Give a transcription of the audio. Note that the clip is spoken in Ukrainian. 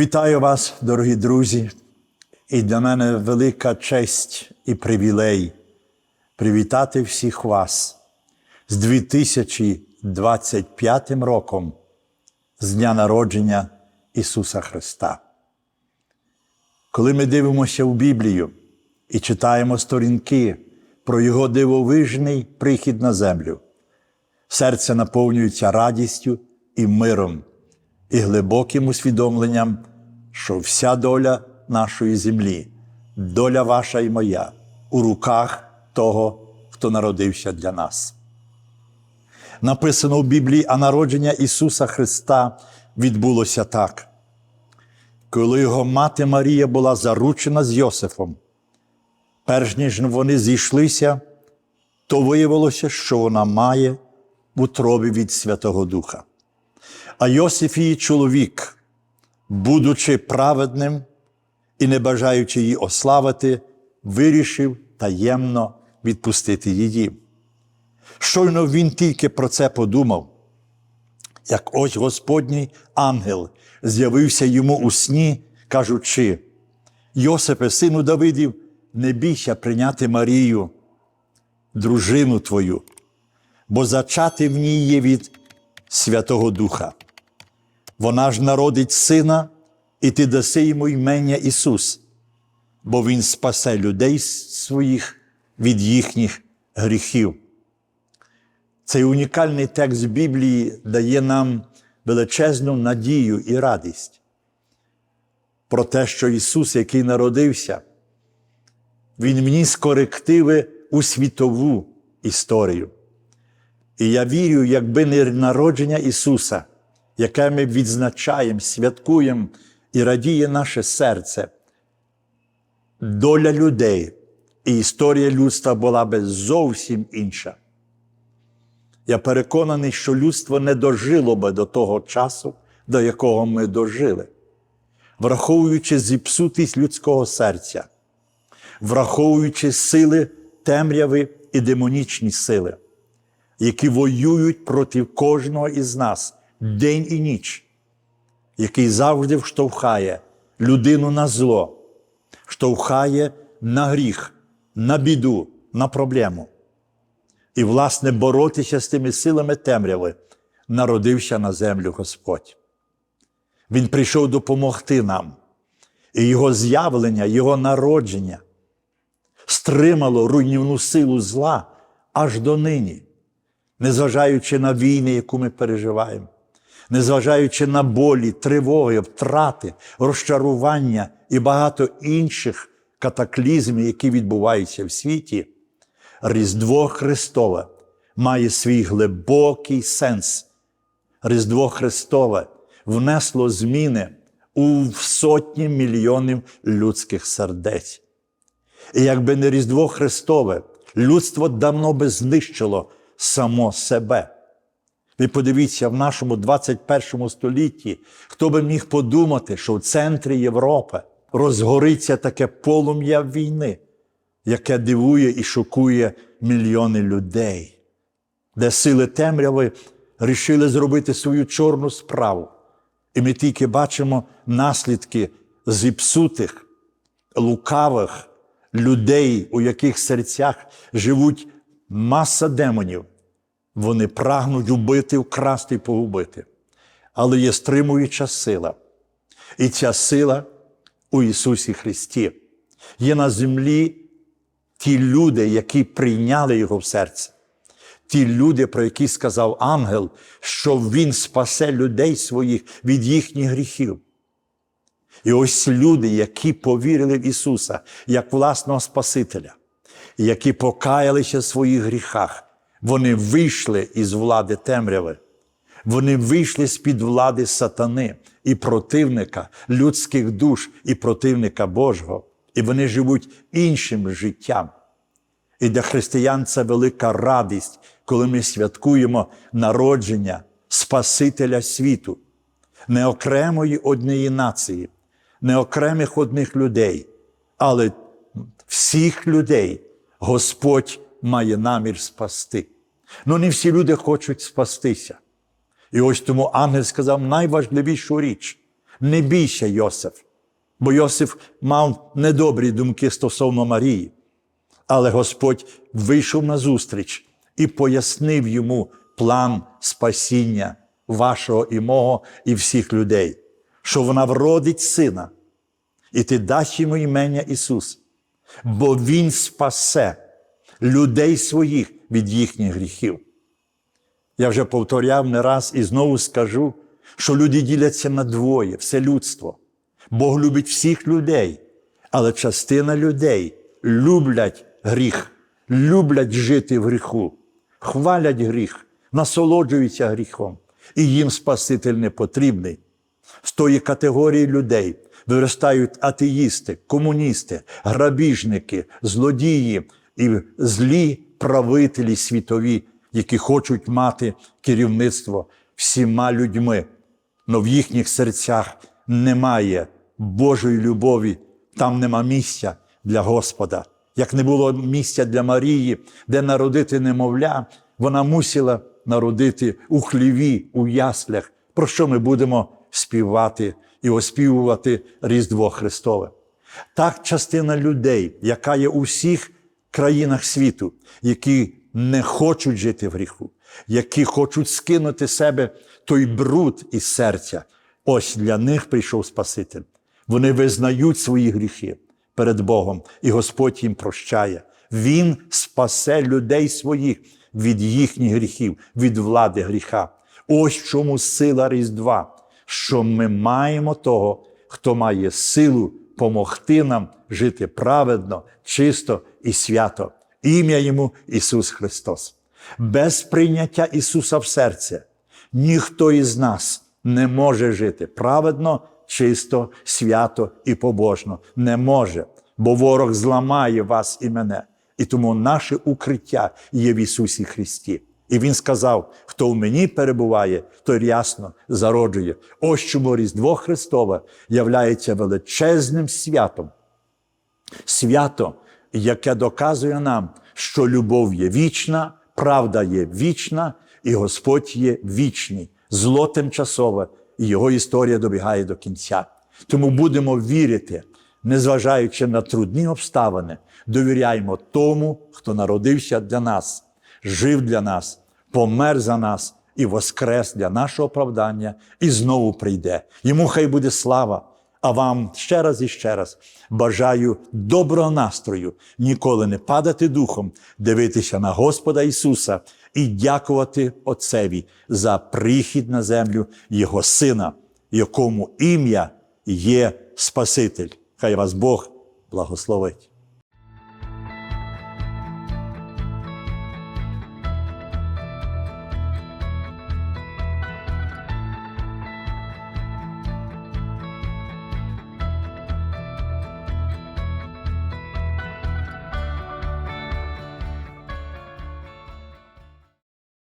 Вітаю вас, дорогі друзі, і для мене велика честь і привілей привітати всіх вас з 2025 роком, з дня народження Ісуса Христа. Коли ми дивимося в Біблію і читаємо сторінки про Його дивовижний прихід на землю, серце наповнюється радістю і миром, і глибоким усвідомленням, що вся доля нашої землі, доля ваша і моя, у руках того, хто народився для нас. Написано в Біблії, а народження Ісуса Христа відбулося так. Коли його мати Марія була заручена з Йосифом, перш ніж вони зійшлися, то виявилося, що вона має в утробі від Святого Духа. А Йосиф її чоловік, будучи праведним і не бажаючи її ославити, вирішив таємно відпустити її. Щойно він тільки про це подумав, як ось Господній ангел з'явився йому у сні, кажучи: Йосипе, сину Давидів, не бійся прийняти Марію, дружину твою, бо зачати в ній є від Святого Духа. Вона ж народить сина, і ти даси йому імення Ісус, бо Він спасе людей своїх від їхніх гріхів. Цей унікальний текст Біблії дає нам величезну надію і радість про те, що Ісус, який народився, Він вніс корективи у світову історію. І я вірю, якби не народження Ісуса, яке ми відзначаємо, святкуємо і радіє наше серце, доля людей і історія людства була би зовсім інша. Я переконаний, що людство не дожило би до того часу, до якого ми дожили, враховуючи зіпсутість людського серця, враховуючи сили темряви і демонічні сили, які воюють проти кожного із нас день і ніч, який завжди вштовхає людину на зло, штовхає на гріх, на біду, на проблему. І, власне, боротися з тими силами темряви народився на землю Господь. Він прийшов допомогти нам. І Його з'явлення, Його народження стримало руйнівну силу зла аж до нині, незважаючи на війни, яку ми переживаємо, незважаючи на болі, тривоги, втрати, розчарування і багато інших катаклізмів, які відбуваються в світі. Різдво Христове має свій глибокий сенс. Різдво Христове внесло зміни у сотні мільйонів людських сердець. І якби не Різдво Христове, людство давно би знищило само себе. Ви подивіться, в нашому 21 столітті, хто би міг подумати, що в центрі Європи розгориться таке полум'я війни яке дивує і шокує мільйони людей, де сили темряви рішили зробити свою чорну справу. І ми тільки бачимо наслідки зіпсутих, лукавих людей, у яких серцях живуть маса демонів. Вони прагнуть убити, вкрасти і погубити. Але є стримуюча сила. І ця сила у Ісусі Христі. Є на землі ті люди, які прийняли його в серце, ті люди, про які сказав ангел, що Він спасе людей своїх від їхніх гріхів. І ось люди, які повірили в Ісуса як власного Спасителя, які покаялися в своїх гріхах, вони вийшли із влади темряви. Вони вийшли з-під влади сатани і противника людських душ і противника Божого. І вони живуть іншим життям. І для християн це велика радість, коли ми святкуємо народження Спасителя світу, не окремої однієї нації, не окремих одних людей, але всіх людей Господь має намір спасти. Ну не всі люди хочуть спастися. І ось тому ангел сказав найважливішу річ. Не бійся, Йосиф, бо Йосиф мав недобрі думки стосовно Марії. Але Господь вийшов на зустріч і пояснив йому план спасіння вашого і мого, і всіх людей, що вона вродить сина, і ти дасть йому імення Ісус, бо Він спасе людей своїх від їхніх гріхів. Я вже повторяв не раз і знову скажу, що люди діляться на двоє, все людство. Бог любить всіх людей, але частина людей люблять гріх, люблять жити в гріху, хвалять гріх, насолоджуються гріхом, і їм Спаситель не потрібний. З тої категорії людей виростають атеїсти, комуністи, грабіжники, злодії і злі правителі світові, які хочуть мати керівництво всіма людьми. Но в їхніх серцях немає Божої любові, там нема місця для Господа. Як не було місця для Марії, де народити немовля, вона мусила народити у хліві, у яслях, про що ми будемо співати і оспівувати Різдво Христове. Так частина людей, яка є у всіх країнах світу, які не хочуть жити в гріху, які хочуть скинути себе той бруд із серця. Ось для них прийшов Спаситель. Вони визнають свої гріхи перед Богом, і Господь їм прощає. Він спасе людей своїх від їхніх гріхів, від влади гріха. Ось чому сила Різдва, що ми маємо того, хто має силу помогти нам жити праведно, чисто і свято. Ім'я йому Ісус Христос. Без прийняття Ісуса в серце ніхто із нас не може жити праведно, чисто, свято і побожно. Не може, бо ворог зламає вас і мене. І тому наше укриття є в Ісусі Христі. І Він сказав: хто в мені перебуває, той рясно зароджує. Ось чому Різдво Христове являється величезним святом. Свято, яке доказує нам, що любов є вічна, правда є вічна, і Господь є вічний, зло тимчасове, і його історія добігає до кінця. Тому будемо вірити, незважаючи на трудні обставини, довіряємо тому, хто народився для нас, жив для нас, помер за нас і воскрес для нашого оправдання, і знову прийде. Йому хай буде слава. А вам ще раз і ще раз бажаю доброго настрою, ніколи не падати духом, дивитися на Господа Ісуса і дякувати Отцеві за прихід на землю Його Сина, якому ім'я є Спаситель. Хай вас Бог благословить.